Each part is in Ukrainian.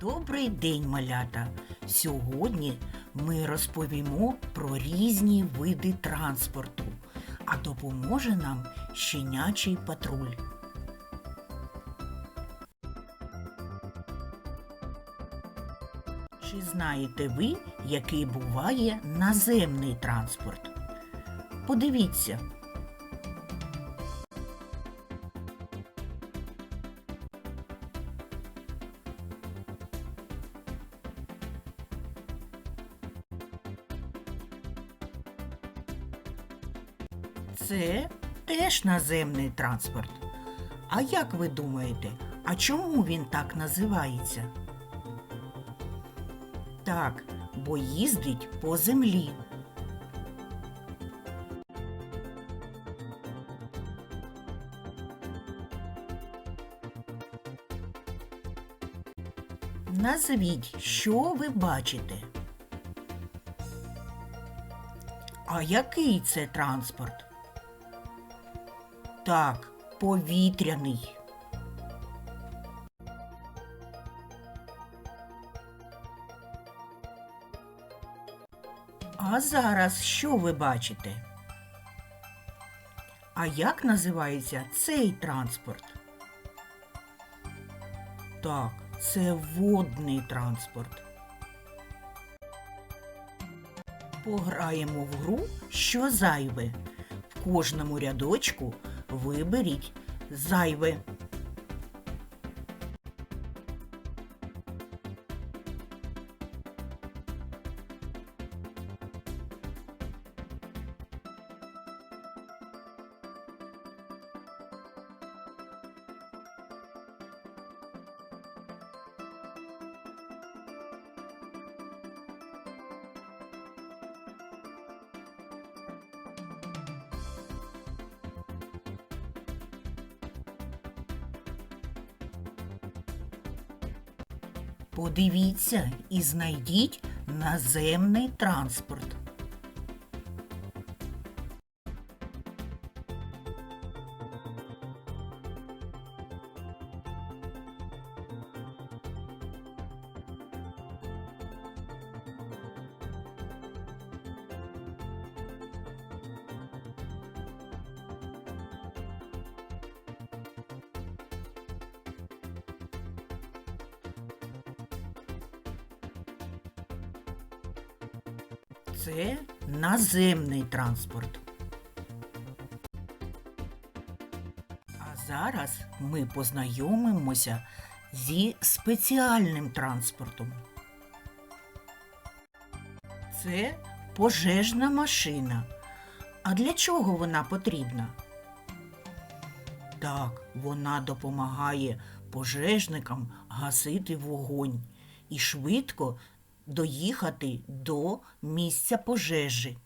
Добрий день, малята! Сьогодні ми розповімо про різні види транспорту, а допоможе нам щенячий патруль. Чи знаєте ви, який буває наземний транспорт? Подивіться. Це теж наземний транспорт. А як ви думаєте, а чому він так називається? Так, бо їздить по землі. Назвіть, що ви бачите. А який це транспорт? Так, повітряний. А зараз що ви бачите? А як називається цей транспорт? Так, це водний транспорт. Пограємо в гру, що зайве. В кожному рядочку виберіть зайве. Подивіться і знайдіть наземний транспорт. Це наземний транспорт. А зараз ми познайомимося зі спеціальним транспортом. Це пожежна машина. А для чого вона потрібна? Так, вона допомагає пожежникам гасити вогонь і швидко доїхати до місця пожежі.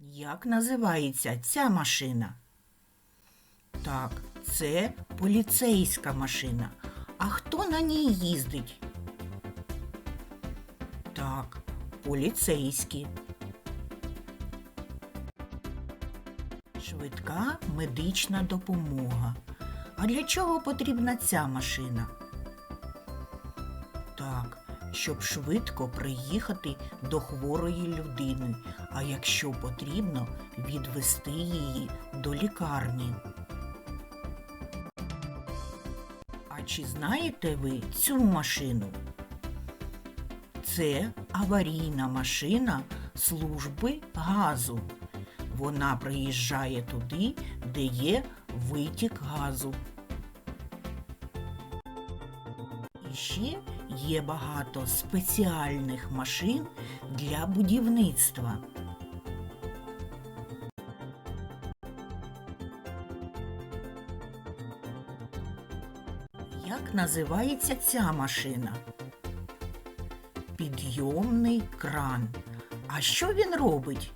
Як називається ця машина? Так, це поліцейська машина. А хто на ній їздить? Так, поліцейські. Швидка медична допомога. А для чого потрібна ця машина? Щоб швидко приїхати до хворої людини, а якщо потрібно, відвести її до лікарні. А чи знаєте ви цю машину? Це аварійна машина служби газу. Вона приїжджає туди, де є витік газу. І ще є багато спеціальних машин для будівництва. Як називається ця машина? Підйомний кран. А що він робить?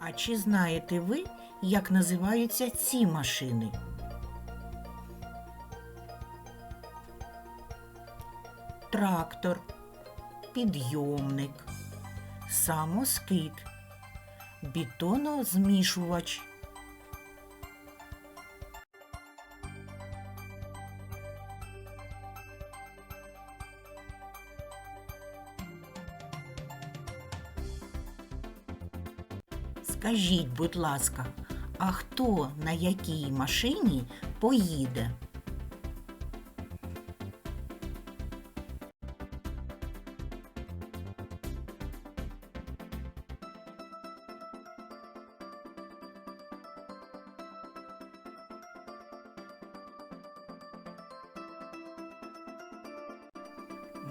А чи знаєте ви, як називаються ці машини? Трактор, підйомник, самоскид. бетонозмішувач. Скажіть, будь ласка, а хто на якій машині поїде?